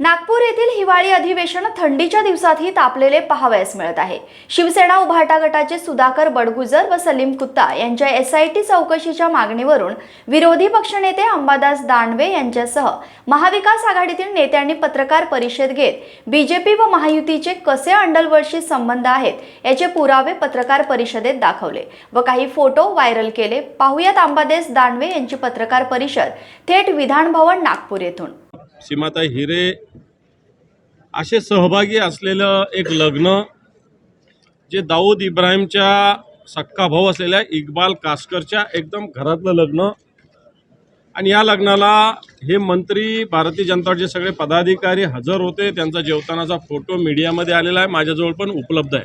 नागपूर येथील हिवाळी अधिवेशन थंडीच्या दिवसातही तापलेले पाहावयास मिळत आहे. शिवसेना उभाटा गटाचे सुधाकर बडगुजर व सलीम कुत्ता यांच्या एस आय टी चौकशीच्या मागणीवरून विरोधी पक्षनेते अंबादास दानवे यांच्यासह महाविकास आघाडीतील नेत्यांनी पत्रकार परिषद घेत बीजेपी व महायुतीचे कसे अंडलवर्षी संबंध आहेत याचे पुरावे पत्रकार परिषदेत दाखवले व काही फोटो व्हायरल केले. पाहुयात अंबादास दानवे यांची पत्रकार परिषद थेट विधानभवन नागपूर येथून. सीमाताई हिरे असे सहभागी असलेलं एक लग्न जे दाऊद इब्राहिमच्या सक्का भाऊ असलेल्या इक्बाल कासकरच्या एकदम घरातलं लग्न. आणि या लग्नाला हे मंत्री भारतीय जनता पार्टीचे सगळे पदाधिकारी हजर होते. त्यांचा जेवतानाचा फोटो मीडियामध्ये आलेला आहे. माझ्याजवळ पण उपलब्ध आहे.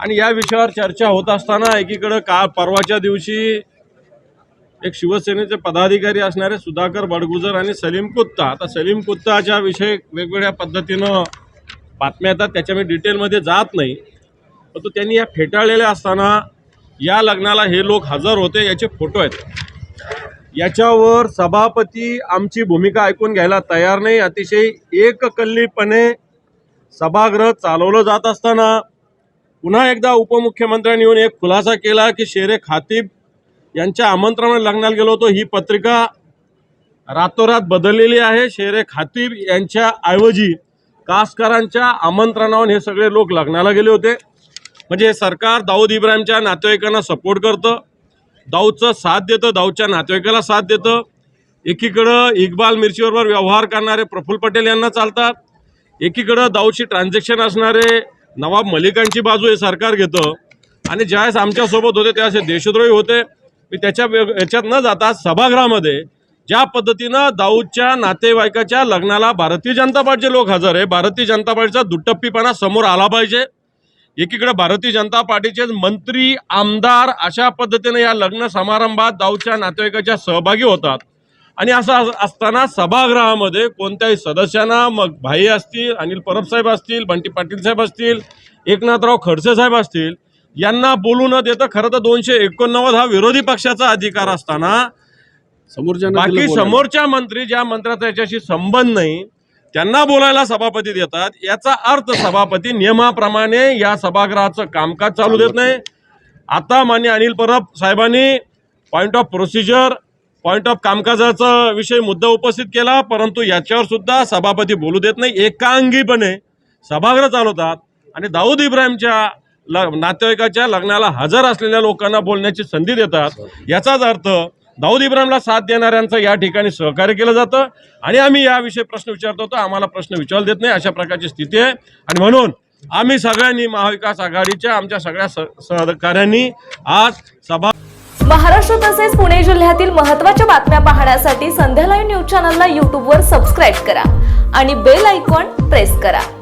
आणि या विषयावर चर्चा होत असताना एकीकडं का परवाच्या दिवशी एक शिवसेनेचे पदाधिकारी असणारे सुधाकर बडगुजर आणि सलीम कुत्ता. आता सलीम कुत्ताच्या विषयी वेगवेगळ्या पद्धतीनं बातम्या येतात त्याच्या मी डिटेलमध्ये जात नाही. परंतु त्यांनी या फेटाळलेल्या असताना या लग्नाला हे लोक हजर होते याचे फोटो आहेत. याच्यावर सभापती आमची भूमिका ऐकून घ्यायला तयार नाही. अतिशय एककल्लीपणे सभागृह चालवलं जात असताना पुन्हा एकदा उपमुख्यमंत्र्यांनी येऊन एक खुलासा केला की शेरे खातीब यांच्या आमंत्रणाने लग्नाला गेलो होतो. ही पत्रिका रातोरात बदललेली आहे. शेरे खातीब यांच्या ऐवजी कासकरांच्या आमंत्रणावर हे सगळे लोक लग्नाला गेले होते. म्हणजे हे सरकार दाऊद इब्राहिमच्या नातेवाईकांना सपोर्ट करतं. दाऊदचं साथ देतं दाऊदच्या नातेवाईकाला साथ देतं. एकीकडं इक्बाल मिरचीबरोबर व्यवहार करणारे प्रफुल्ल पटेल यांना चालतात. एकीकडं दाऊदशी ट्रान्झॅक्शन असणारे नवाब मलिकांची बाजू हे सरकार घेतं. आणि ज्यावेळेस आमच्यासोबत होते त्यावेळेस हे देशद्रोही होते. मी त्याच्या याच्यात न जाता सभागृहामध्ये ज्या पद्धतीनं दाऊदच्या नातेवाईकाच्या लग्नाला भारतीय जनता पार्टीचे लोक हजर आहे भारतीय जनता पार्टीचा दुटप्पीपणा समोर आला पाहिजे. एकीकडे भारतीय जनता पार्टीचे मंत्री आमदार अशा पद्धतीने या लग्न समारंभात दाऊदच्या नातेवाईकाच्या सहभागी होतात. आणि असं असताना सभागृहामध्ये कोणत्याही सदस्यांना मग भाई असतील अनिल परब साहेब असतील बंटी पाटील साहेब असतील एकनाथराव खडसे साहेब असतील यांना बोलू न देता खरं तर दोनशे एकोणनव्वद हा विरोधी पक्षाचा अधिकार असताना बाकी समोरच्या मंत्री ज्या मंत्र्याचा याच्याशी संबंध नाही त्यांना बोलायला सभापती देतात. याचा अर्थ सभापती नियमाप्रमाणे या सभागृहाचं कामकाज चालू देत नाही. आता मान्य अनिल परब साहेबांनी point of procedure point of कामकाजाचा विषय मुद्दा उपस्थित केला परंतु याच्यावर सुद्धा सभापती बोलू देत नाही. एकांगीपणे सभागृह चालवतात. आणि दाऊद इब्राहिमच्या ल नातेवाईकाच्या लग्नाला हजर असलेल्या लोकांना बोलण्याची संधी देतात. याचाच अर्थ दाऊद इब्राहिमला साथ देणाऱ्यांचं या ठिकाणी सहकार्य केलं जातं. आणि आम्ही याविषयी प्रश्न विचारतो तर आम्हाला प्रश्न विचारला देत नाही अशा प्रकारची स्थिती आहे. आणि म्हणून आम्ही सगळ्यांनी महाविकास आघाडीच्या आमच्या सगळ्या सहकाऱ्यांनी आज सभा महाराष्ट्र तसेच पुणे जिल्ह्यातील महत्त्वाच्या बातम्या पाहण्यासाठी संध्या लाईव्ह न्यूज चॅनलला यूट्यूबवर सबस्क्राईब करा आणि बेल आयकॉन प्रेस करा.